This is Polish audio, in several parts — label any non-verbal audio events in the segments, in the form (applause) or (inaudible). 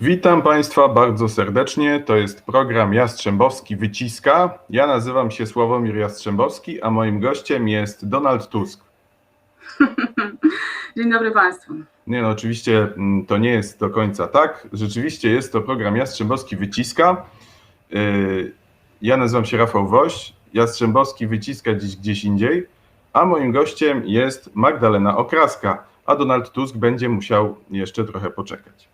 Witam Państwa bardzo serdecznie. To jest program Jastrzębowski Wyciska. Ja nazywam się Sławomir Jastrzębowski, a moim gościem jest Donald Tusk. (laughs) Dzień dobry Państwu. Nie no, oczywiście mm, to nie jest do końca tak. Rzeczywiście jest to program Jastrzębowski Wyciska. Yy, Ja nazywam się Rafał Woś. Jastrzębowski Wyciska dziś gdzieś indziej, a moim gościem jest Magdalena Okraska, a Donald Tusk będzie musiał jeszcze trochę poczekać.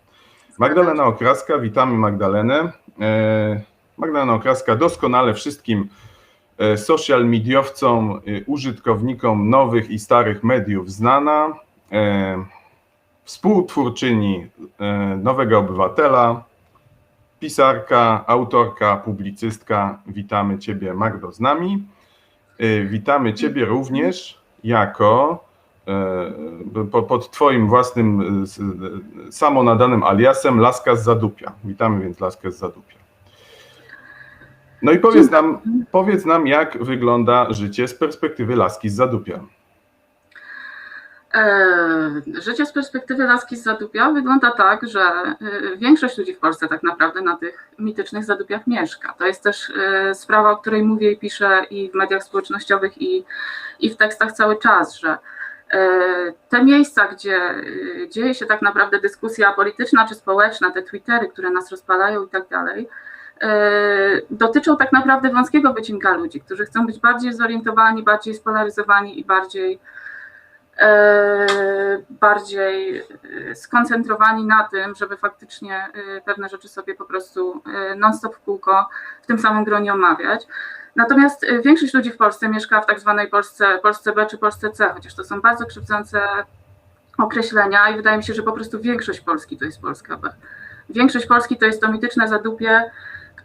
Magdalena Okraska, witamy Magdalenę. E, Magdalena Okraska doskonale wszystkim e, social mediowcom, e, użytkownikom nowych i starych mediów znana, współtwórczyni Nowego Obywatela, pisarka, autorka, publicystka. Witamy Ciebie Magdo z nami. Witamy Ciebie również jako pod Twoim własnym e, e, samonadanym aliasem Laska z Zadupia. Witamy więc Laskę z Zadupia. No i powiedz nam, powiedz nam, jak wygląda życie z perspektywy Laski z Zadupia. E, Życie z perspektywy laski z Zadupia wygląda tak, że e, większość ludzi w Polsce tak naprawdę na tych mitycznych Zadupiach mieszka. To jest też e, sprawa, o której mówię i piszę i w mediach społecznościowych i, i w tekstach cały czas, że e, te miejsca, gdzie e, dzieje się tak naprawdę dyskusja polityczna czy społeczna, te Twittery, które nas rozpalają i tak dalej, e, dotyczą tak naprawdę wąskiego wycinka ludzi, którzy chcą być bardziej zorientowani, bardziej spolaryzowani i bardziej e, bardziej e, skoncentrowani na tym, żeby faktycznie e, pewne rzeczy sobie po prostu e, non-stop w kółko w tym samym gronie omawiać. Natomiast e, większość ludzi w Polsce mieszka w tak zwanej Polsce, Polsce B czy Polsce C, chociaż to są bardzo krzywdzące określenia i wydaje mi się, że po prostu większość Polski to jest Polska B. Większość Polski to jest to mityczne zadupie,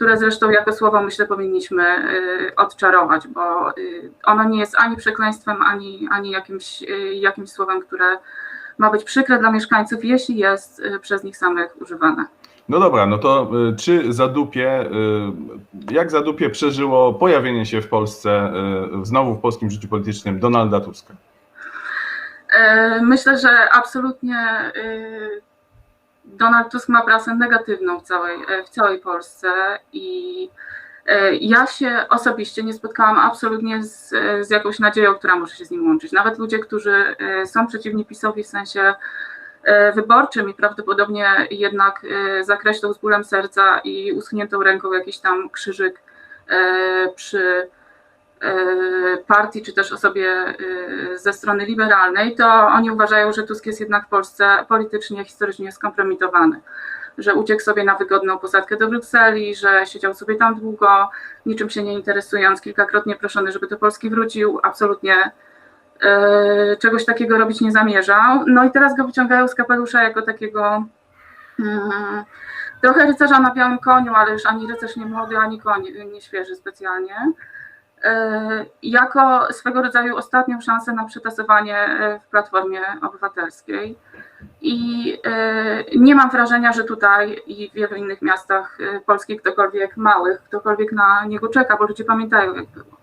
które zresztą jako słowo myślę powinniśmy y, odczarować, bo y, ono nie jest ani przekleństwem, ani, ani jakimś, y, jakimś słowem, które ma być przykre dla mieszkańców, jeśli jest przez nich samych używane. No dobra, no to czy Zadupie, jak Zadupie przeżyło pojawienie się w Polsce, znowu w polskim życiu politycznym Donalda Tuska? Myślę, że absolutnie Donald Tusk ma prasę negatywną w całej, e, w całej Polsce i e, ja się osobiście nie spotkałam absolutnie z, z jakąś nadzieją, która może się z nim łączyć. Nawet ludzie, którzy e, są przeciwni PiSowi w sensie e, wyborczym i prawdopodobnie jednak e, zakreślą z bólem serca i uschniętą ręką jakiś tam krzyżyk e, przy e, partii, czy też osobie e, ze strony liberalnej, to oni uważają, że Tusk jest jednak w Polsce politycznie, historycznie skompromitowany. Że uciekł sobie na wygodną posadkę do Brukseli, że siedział sobie tam długo, niczym się nie interesując, kilkakrotnie proszony, żeby do Polski wrócił, absolutnie e, czegoś takiego robić nie zamierzał. No i teraz go wyciągają z kapelusza jako takiego mm, trochę rycerza na białym koniu, ale już ani rycerz nie młody, ani koń nie świeży specjalnie e, jako swego rodzaju ostatnią szansę na przetasowanie e, w Platformie Obywatelskiej. I e, nie mam wrażenia, że tutaj i w wielu innych miastach e, polskich ktokolwiek małych, ktokolwiek na niego czeka, bo ludzie pamiętają jak było.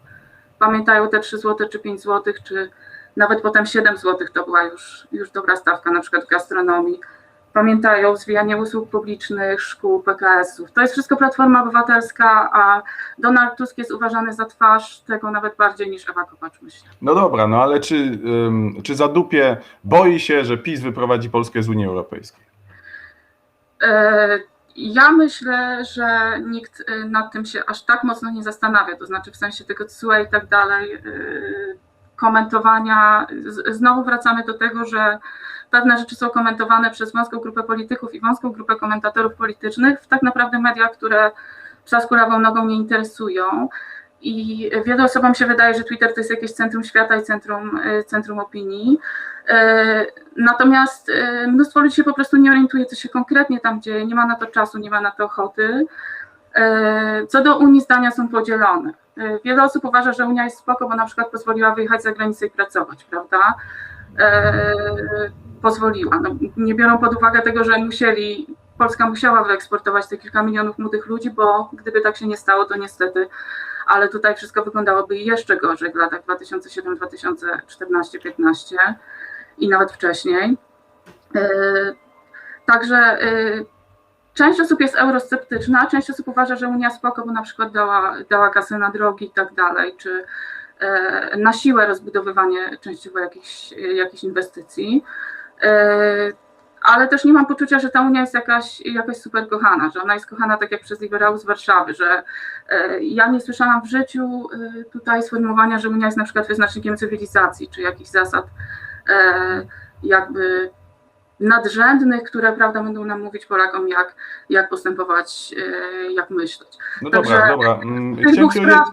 Pamiętają te 3 zł czy 5 zł, czy nawet potem 7 zł to była już, już dobra stawka, na przykład w gastronomii. Pamiętają zwijanie usług publicznych, szkół, PKS-ów. To jest wszystko Platforma Obywatelska, a Donald Tusk jest uważany za twarz tego nawet bardziej niż Ewa Kopacz, myślę. No dobra, no ale czy, czy Zadupie boi się, że PiS wyprowadzi Polskę z Unii Europejskiej? E, Ja myślę, że nikt e, nad tym się aż tak mocno nie zastanawia, to znaczy w sensie tego CUE i tak dalej, e, komentowania. Znowu wracamy do tego, że pewne rzeczy są komentowane przez wąską grupę polityków i wąską grupę komentatorów politycznych w tak naprawdę mediach, które psa z kulawą nogą nie interesują. I wielu osobom się wydaje, że Twitter to jest jakieś centrum świata i centrum, e, centrum opinii. E, Natomiast e, mnóstwo ludzi się po prostu nie orientuje, co się konkretnie tam dzieje, nie ma na to czasu, nie ma na to ochoty. Co do Unii zdania są podzielone. Wiele osób uważa, że Unia jest spoko, bo na przykład pozwoliła wyjechać za granicę i pracować, prawda? Pozwoliła. No, nie biorą pod uwagę tego, że musieli, Polska musiała wyeksportować te kilka milionów młodych ludzi, bo gdyby tak się nie stało, to niestety, ale tutaj wszystko wyglądałoby jeszcze gorzej w latach 2007, 2014, 15 i nawet wcześniej. E, Także e, część osób jest eurosceptyczna, część osób uważa, że Unia spoko, bo na przykład dała, dała kasę na drogi i tak dalej, czy e, na siłę rozbudowywanie częściowo jakichś, jakichś inwestycji. E, ale też nie mam poczucia, że ta Unia jest jakaś, jakaś super kochana, że ona jest kochana tak jak przez liberałów z Warszawy, że e, ja nie słyszałam w życiu e, tutaj sformułowania, że Unia jest na przykład wyznacznikiem cywilizacji, czy jakichś zasad jakby nadrzędnych, które prawda będą nam mówić Polakom, jak, jak postępować, jak myśleć. No Także dobra, dobra. Mm, tych dwóch spraw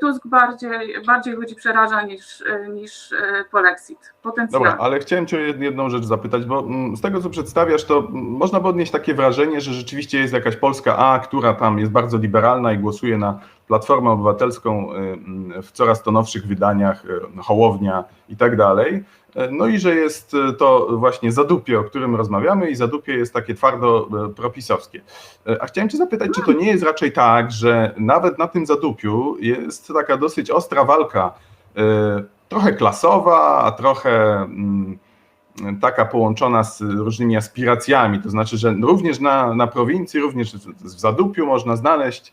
Tusk bardziej, bardziej ludzi przeraża niż, e, niż e, polexit. Potencjalnie. Dobra, ale chciałem Cię o jed- jedną rzecz zapytać, bo mm, z tego, co przedstawiasz, to mm, można by odnieść takie wrażenie, że rzeczywiście jest jakaś Polska A, która tam jest bardzo liberalna i głosuje na Platformę Obywatelską y, mm, w coraz to nowszych wydaniach, y, Hołownia i tak dalej. Y, No i że jest to właśnie zadupie, o którym rozmawiamy i zadupie jest takie twardo propisowskie. A chciałem Cię zapytać, czy to nie jest raczej tak, że nawet na tym zadupiu jest taka dosyć ostra walka trochę klasowa, a trochę mm, taka połączona z różnymi aspiracjami. To znaczy, że również na, na prowincji, również w Zadupiu można znaleźć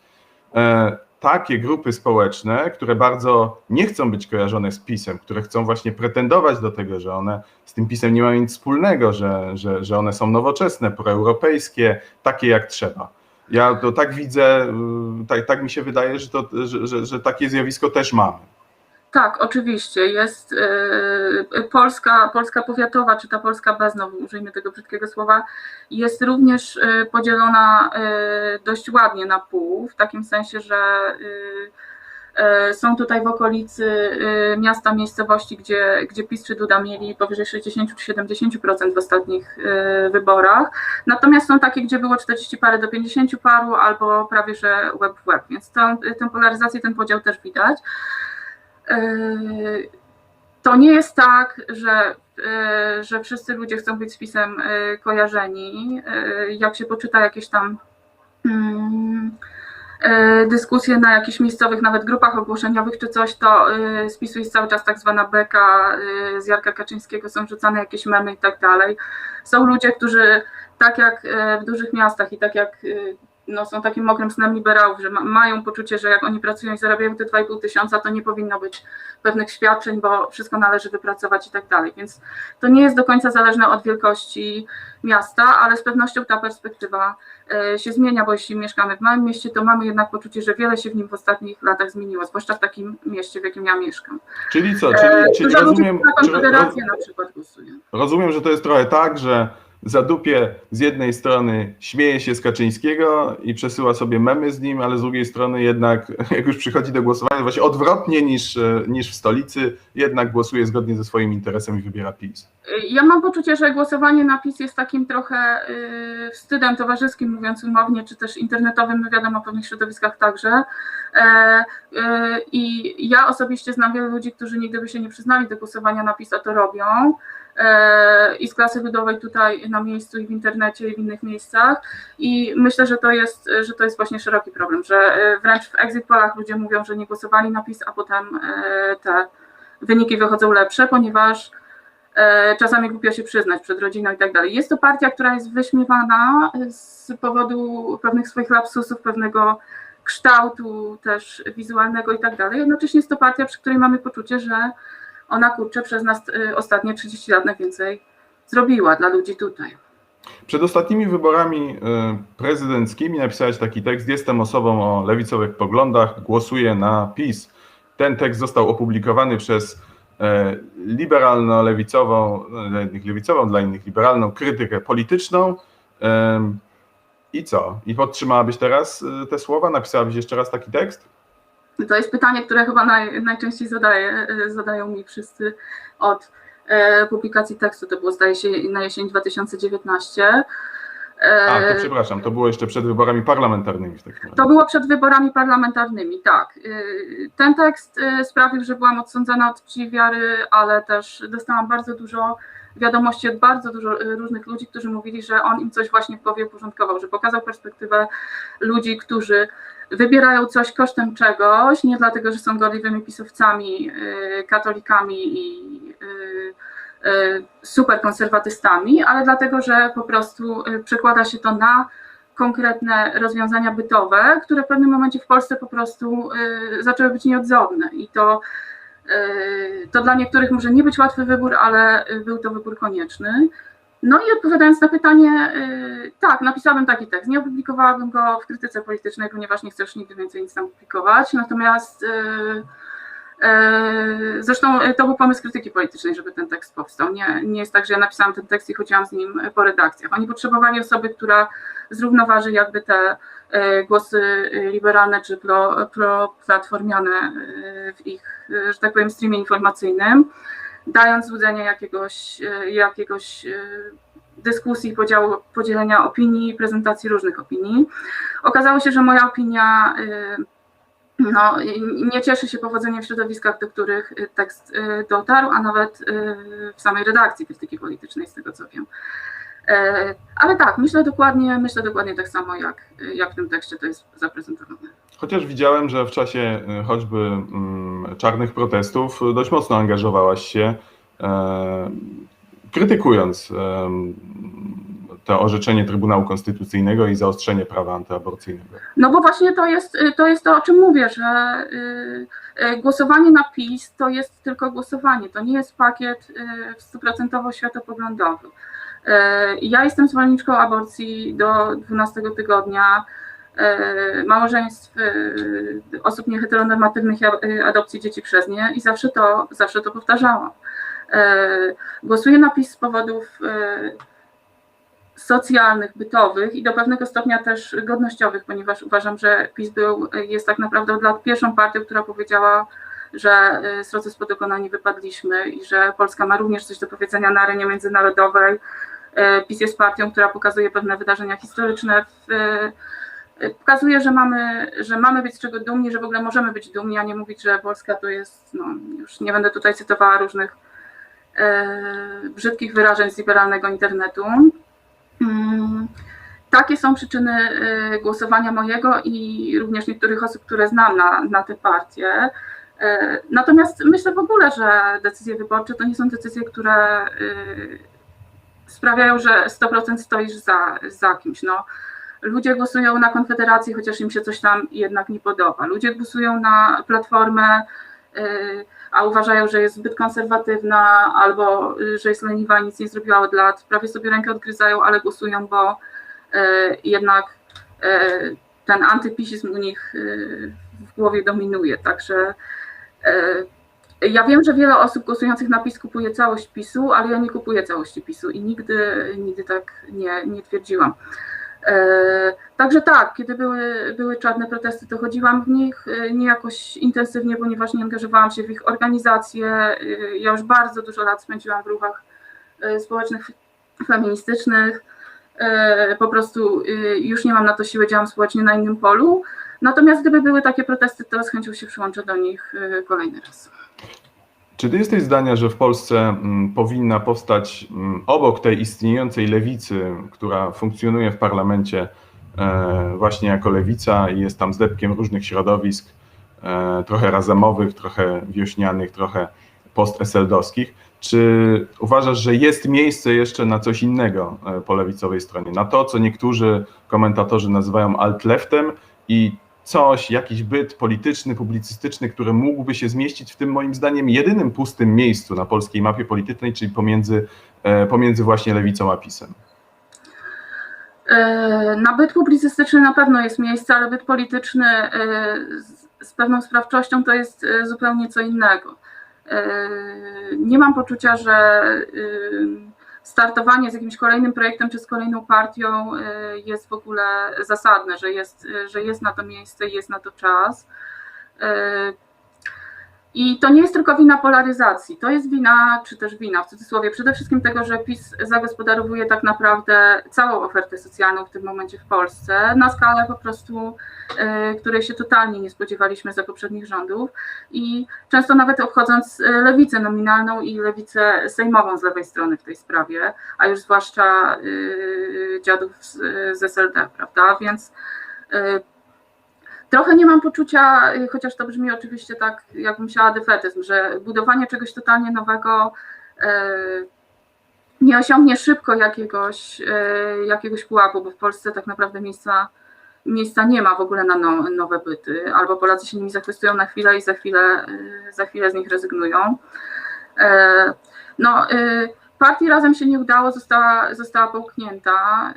takie grupy społeczne, które bardzo nie chcą być kojarzone z PiSem, które chcą właśnie pretendować do tego, że one z tym PiSem nie mają nic wspólnego, że, że, że one są nowoczesne, proeuropejskie, takie jak trzeba. Ja to tak widzę, y, tak, tak mi się wydaje, że, to, że, że, że takie zjawisko też mamy. Tak, oczywiście. Jest e, Polska, Polska powiatowa, czy ta Polska B, znowu użyjmy tego brzydkiego słowa, jest również e, podzielona e, dość ładnie na pół, w takim sensie, że e, e, są tutaj w okolicy e, miasta, miejscowości, gdzie, gdzie PiS czy Duda mieli powyżej 60 czy 70% w ostatnich e, wyborach. Natomiast są takie, gdzie było 40 parę do 50 paru, albo prawie że web w web, więc tę, tę polaryzację, ten podział też widać. Yy, To nie jest tak, że, yy, że wszyscy ludzie chcą być z pisem yy, kojarzeni. Jak się poczyta jakieś tam mm, dyskusje na jakichś miejscowych, nawet grupach ogłoszeniowych czy coś, to z PiSu jest cały czas tak zwana beka z Jarka Kaczyńskiego, są rzucane jakieś memy i tak dalej. Są ludzie, którzy tak jak w dużych miastach i tak jak no, są takim mokrym snem liberałów, że ma, mają poczucie, że jak oni pracują i zarabiają te 2,5 tysiąca, to nie powinno być pewnych świadczeń, bo wszystko należy wypracować i tak dalej. Więc to nie jest do końca zależne od wielkości miasta, ale z pewnością ta perspektywa e, się zmienia, bo jeśli mieszkamy w małym mieście, to mamy jednak poczucie, że wiele się w nim w ostatnich latach zmieniło, zwłaszcza w takim mieście, w jakim ja mieszkam. Czyli co? E, Czyli, czyli Dużo ludzi rozumiem, na czy, Konfederację na przykład głosuje. rozumiem, że to jest trochę tak, że Zadupie z jednej strony śmieje się z Kaczyńskiego i przesyła sobie memy z nim, ale z drugiej strony jednak, (laughs) jak już przychodzi do głosowania, właśnie odwrotnie niż, e, niż w stolicy, jednak głosuje zgodnie ze swoim interesem i wybiera PiS. Ja mam poczucie, że głosowanie na PiS jest takim trochę y, wstydem towarzyskim, mówiąc umownie, czy też internetowym, no wiadomo, w pewnych środowiskach także. E, y, I ja osobiście znam wielu ludzi, którzy nigdy by się nie przyznali do głosowania na PiS, a to robią. E, I z klasy ludowej tutaj na miejscu, i w internecie, i w innych miejscach. I myślę, że to jest, że to jest właśnie szeroki problem, że e, wręcz w exit polach ludzie mówią, że nie głosowali na PiS, a potem e, te wyniki wychodzą lepsze, ponieważ czasami głupio się przyznać przed rodziną i tak dalej. Jest to partia, która jest wyśmiewana z powodu pewnych swoich lapsusów, pewnego kształtu też wizualnego i tak dalej. Jednocześnie jest to partia, przy której mamy poczucie, że ona kurczę przez nas y, ostatnie 30 lat najwięcej zrobiła dla ludzi tutaj. Przed ostatnimi wyborami e, prezydenckimi napisałeś taki tekst: Jestem osobą o lewicowych poglądach, głosuję na PiS. Ten tekst został opublikowany przez e, liberalno-lewicową, no, dla jednych lewicową, dla innych liberalną krytykę polityczną. Em, I co? I podtrzymałabyś teraz e, te słowa? Napisałabyś jeszcze raz taki tekst? To jest pytanie, które chyba naj, najczęściej zadaje, y, zadają mi wszyscy od e, publikacji tekstu. To było zdaje się na jesień 2019. E, A, to przepraszam, to było jeszcze przed wyborami parlamentarnymi w takim razie. To było przed wyborami parlamentarnymi, tak. Ten tekst sprawił, że byłam odsądzona od czci wiary, ale też dostałam bardzo dużo wiadomości od bardzo dużo y, różnych ludzi, którzy mówili, że on im coś właśnie w głowie uporządkował, że pokazał perspektywę ludzi, którzy wybierają coś kosztem czegoś, nie dlatego, że są gorliwymi pisowcami, y, katolikami i y, y, super konserwatystami, ale dlatego, że po prostu przekłada się to na konkretne rozwiązania bytowe, które w pewnym momencie w Polsce po prostu zaczęły być nieodzowne. I to, to dla niektórych może nie być łatwy wybór, ale y, był to wybór konieczny. No i odpowiadając na pytanie, y, tak, napisałabym taki tekst. Nie opublikowałabym go w krytyce politycznej, ponieważ nie chcę już nigdy więcej nic tam publikować. Natomiast y, zresztą to był pomysł krytyki politycznej, żeby ten tekst powstał. Nie, nie jest tak, że ja napisałam ten tekst i chodziłam z nim po redakcjach. Oni potrzebowali osoby, która zrównoważy jakby te y, głosy liberalne czy pro, proplatformiane y, w ich, że tak powiem, streamie informacyjnym dając złudzenie jakiegoś, e, jakiegoś e, dyskusji, podziału, podzielenia opinii, prezentacji różnych opinii. Okazało się, że moja opinia e, no, nie cieszy się powodzeniem w środowiskach, do których tekst dotarł, a nawet w samej redakcji krytyki politycznej, z tego co wiem. Ale tak, myślę dokładnie, myślę dokładnie tak samo, jak, jak w tym tekście to jest zaprezentowane. Chociaż widziałem, że w czasie y, choćby mm, czarnych protestów dość mocno angażowałaś się, e, krytykując e, to orzeczenie Trybunału Konstytucyjnego i zaostrzenie prawa antyaborcyjnego. No bo właśnie to jest to, jest to o czym mówię, że y, y, głosowanie na PiS to jest tylko głosowanie, to nie jest pakiet y, stuprocentowo światopoglądowy. Y, Ja jestem zwolenniczką aborcji do 12 tygodnia, y, małżeństw y, osób nieheteronormatywnych i adopcji dzieci przez nie i zawsze to, zawsze to powtarzałam. Głosuję na PiS z powodów socjalnych, bytowych i do pewnego stopnia też godnościowych, ponieważ uważam, że PiS był, jest tak naprawdę od lat pierwszą partią, która powiedziała, że z procesu po dokonaniu wypadliśmy i że Polska ma również coś do powiedzenia na arenie międzynarodowej. Y, PiS jest partią, która pokazuje pewne wydarzenia historyczne, w, y, pokazuje, że mamy, że mamy być z czego dumni, że w ogóle możemy być dumni, a nie mówić, że Polska to jest, no już nie będę tutaj cytowała różnych y, brzydkich wyrażeń z liberalnego internetu. Mm, Takie są przyczyny y, głosowania mojego i również niektórych osób, które znam na, na tę partię. Y, Natomiast myślę w ogóle, że decyzje wyborcze to nie są decyzje, które sprawiają, że 100% stoisz za, za kimś. No, ludzie głosują na Konfederację, chociaż im się coś tam jednak nie podoba. Ludzie głosują na Platformę, y, a uważają, że jest zbyt konserwatywna albo y, że jest leniwa i nic nie zrobiła od lat. Prawie sobie rękę odgryzają, ale głosują, bo y, jednak ten antypisizm u nich w głowie dominuje. Także ja wiem, że wiele osób głosujących na PiS kupuje całość PiSu, ale ja nie kupuję całości PiSu i nigdy, nigdy tak nie, nie twierdziłam. E, Także tak, kiedy były, były czarne protesty, to chodziłam w nich e, nie jakoś intensywnie, ponieważ nie angażowałam się w ich organizację. E, Ja już bardzo dużo lat spędziłam w ruchach społecznych, feministycznych. Po prostu już nie mam na to siły, działam społecznie na innym polu. Natomiast gdyby były takie protesty, to z chęcią się przyłączę do nich kolejny raz. Czy ty jesteś zdania, że w Polsce mm, powinna powstać mm, obok tej istniejącej lewicy, która funkcjonuje w parlamencie e, właśnie jako lewica i jest tam zlepkiem różnych środowisk, e, trochę razamowych, trochę wiośnianych, trochę post-eseldowskich, czy uważasz, że jest miejsce jeszcze na coś innego e, po lewicowej stronie? Na to, co niektórzy komentatorzy nazywają alt-leftem i coś, jakiś byt polityczny, publicystyczny, który mógłby się zmieścić w tym moim zdaniem jedynym pustym miejscu na polskiej mapie politycznej, czyli pomiędzy, e, pomiędzy właśnie lewicą a PiSem. E, Na byt publicystyczny na pewno jest miejsce, ale byt polityczny e, z- pewną sprawczością to jest zupełnie co innego. Nie mam poczucia, że startowanie z jakimś kolejnym projektem czy z kolejną partią e, jest w ogóle zasadne, że jest, e, że jest na to miejsce jest na to czas. I to nie jest tylko wina polaryzacji, to jest wina, czy też wina w cudzysłowie, przede wszystkim tego, że PiS zagospodarowuje tak naprawdę całą ofertę socjalną w tym momencie w Polsce na skalę po prostu, y, której się totalnie nie spodziewaliśmy za poprzednich rządów. I często nawet obchodząc y, lewicę nominalną i lewicę sejmową z lewej strony w tej sprawie, a już zwłaszcza y, dziadów z, SLD, prawda, więc Trochę nie mam poczucia, y, chociaż to brzmi oczywiście tak, jakbym chciała defetyzm, że budowanie czegoś totalnie nowego y, nie osiągnie szybko jakiegoś, e, jakiegoś pułapu, bo w Polsce tak naprawdę miejsca, miejsca nie ma w ogóle na no, nowe byty, albo Polacy się nimi zachwystują na chwilę i za chwilę, e, za chwilę z nich rezygnują. E, No, e, partii razem się nie udało, została, została połknięta.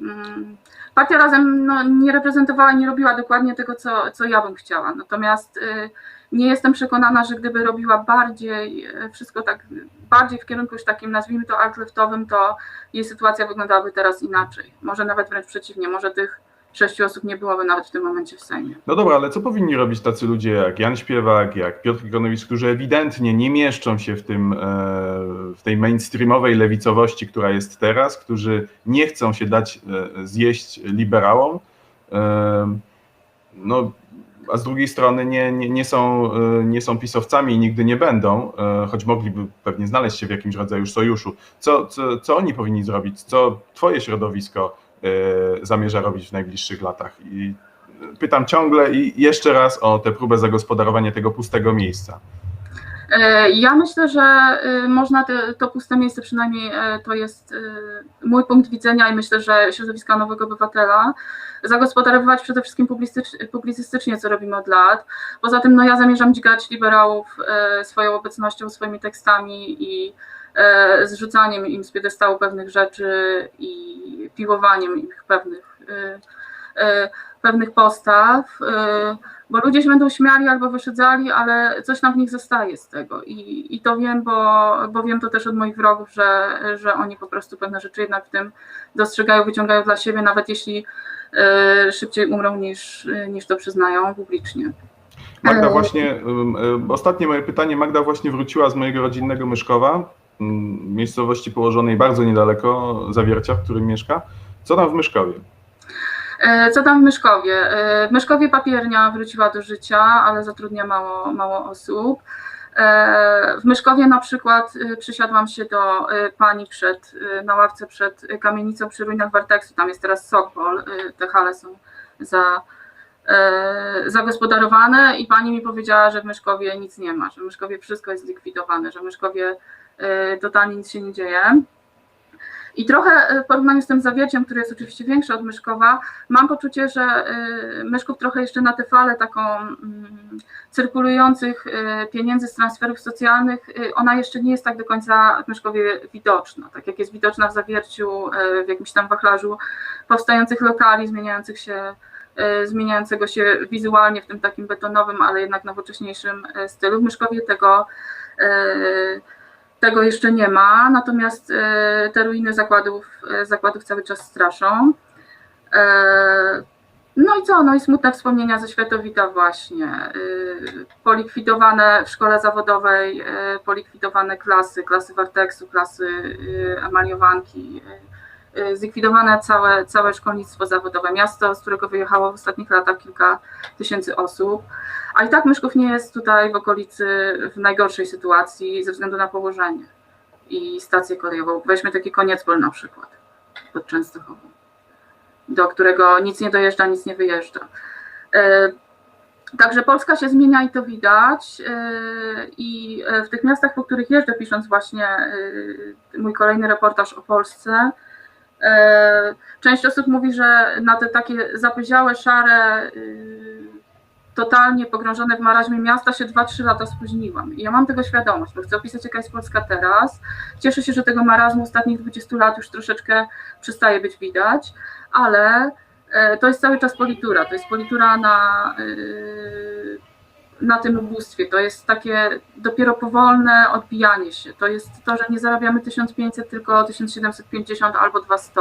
Mm, Partia razem no, nie reprezentowała, nie robiła dokładnie tego, co, co ja bym chciała. Natomiast e, nie jestem przekonana, że gdyby robiła bardziej e, wszystko tak, bardziej w kierunku już takim, nazwijmy to alt-leftowym, to jej sytuacja wyglądałaby teraz inaczej. Może nawet wręcz przeciwnie, może tych sześciu osób nie byłoby nawet w tym momencie w Sejmie. No dobra, ale co powinni robić tacy ludzie jak Jan Śpiewak, jak Piotr Ikonowicz, którzy ewidentnie nie mieszczą się w, tym, e, w tej mainstreamowej lewicowości, która jest teraz, którzy nie chcą się dać e, zjeść liberałom, e, no, a z drugiej strony nie, nie, nie, są, nie są pisowcami i nigdy nie będą, choć mogliby pewnie znaleźć się w jakimś rodzaju sojuszu. Co, co, co oni powinni zrobić? Co twoje środowisko zamierza robić w najbliższych latach? I pytam ciągle i jeszcze raz o tę próbę zagospodarowania tego pustego miejsca. E, Ja myślę, że y, można te, to puste miejsce, przynajmniej e, to jest mój punkt widzenia i myślę, że środowiska Nowego Obywatela, zagospodarowywać przede wszystkim publicystycz- publicystycznie, co robimy od lat. Poza tym no, ja zamierzam dźgać liberałów e, swoją obecnością, swoimi tekstami i e, zrzucaniem im z piedestału pewnych rzeczy i piłowaniem ich pewnych, e, e, pewnych postaw. e, bo ludzie się będą śmiali albo wyszydzali, ale coś nam w nich zostaje z tego. I, i to wiem, bo, bo wiem to też od moich wrogów, że, że oni po prostu pewne rzeczy jednak w tym dostrzegają, wyciągają dla siebie, nawet jeśli szybciej umrą niż, niż to przyznają publicznie. Magda E, właśnie, ostatnie moje pytanie, Magda właśnie wróciła z mojego rodzinnego Myszkowa, miejscowości położonej bardzo niedaleko Zawiercia, w którym mieszka. Co tam w Myszkowie? E, Co tam w Myszkowie? E, W Myszkowie papiernia wróciła do życia, ale zatrudnia mało, mało osób. E, W Myszkowie na przykład przysiadłam się do pani przed, na ławce przed kamienicą przy ruinach Warteksu, tam jest teraz Sokpol, e, te hale są za, zagospodarowane i pani mi powiedziała, że w Myszkowie nic nie ma, że w Myszkowie wszystko jest zlikwidowane, że w Myszkowie totalnie nic się nie dzieje. I trochę e, w porównaniu z tym zawierciem, który jest oczywiście większy od Myszkowa, mam poczucie, że e, Myszków trochę jeszcze na tę falę taką mm, cyrkulujących pieniędzy z transferów socjalnych, ona jeszcze nie jest tak do końca w Myszkowie widoczna, tak jak jest widoczna w zawierciu, w jakimś tam wachlarzu powstających lokali, zmieniających się zmieniającego się wizualnie w tym takim betonowym, ale jednak nowocześniejszym stylu. W Myszkowie tego tego jeszcze nie ma, natomiast e, te ruiny zakładów, e, zakładów cały czas straszą. E, No i co? No i smutne wspomnienia ze Światowita właśnie. Polikwidowane w szkole zawodowej, polikwidowane klasy, klasy Warteksu, klasy Amaliowanki, zlikwidowane całe, całe szkolnictwo zawodowe. Miasto, z którego wyjechało w ostatnich latach kilka tysięcy osób. A i tak Myszków nie jest tutaj w okolicy w najgorszej sytuacji ze względu na położenie i stację kolejową. Weźmy taki Koniecpol na przykład pod Częstochową, do którego nic nie dojeżdża, nic nie wyjeżdża. E, Także Polska się zmienia i to widać. e, I w tych miastach, po których jeżdżę, pisząc właśnie mój kolejny reportaż o Polsce, część osób mówi, że na te takie zapyziałe, szare, y, totalnie pogrążone w maraźmie miasta się 2-3 lata spóźniłam. I ja mam tego świadomość, bo chcę opisać, jaka jest Polska teraz. Cieszę się, że tego marazmu ostatnich 20 lat już troszeczkę przestaje być widać, ale e, to jest cały czas politura. To jest politura na, y, na tym ubóstwie. To jest takie dopiero powolne odbijanie się. To jest to, że nie zarabiamy 1500, tylko 1750 albo 200,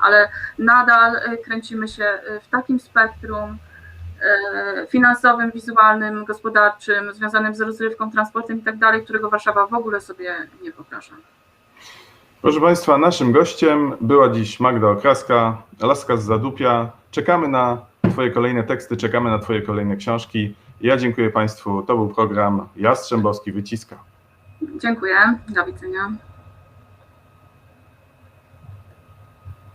ale nadal e, kręcimy się e, w takim spektrum e, finansowym, wizualnym, gospodarczym, związanym z rozrywką, transportem i tak dalej, którego Warszawa w ogóle sobie nie wyobraża. Proszę Państwa, naszym gościem była dziś Magda Okraska, Laska z Zadupia. Czekamy na Twoje kolejne teksty, czekamy na Twoje kolejne książki. Ja dziękuję Państwu. To był program Jastrzębowski Wyciska. Dziękuję. Do widzenia.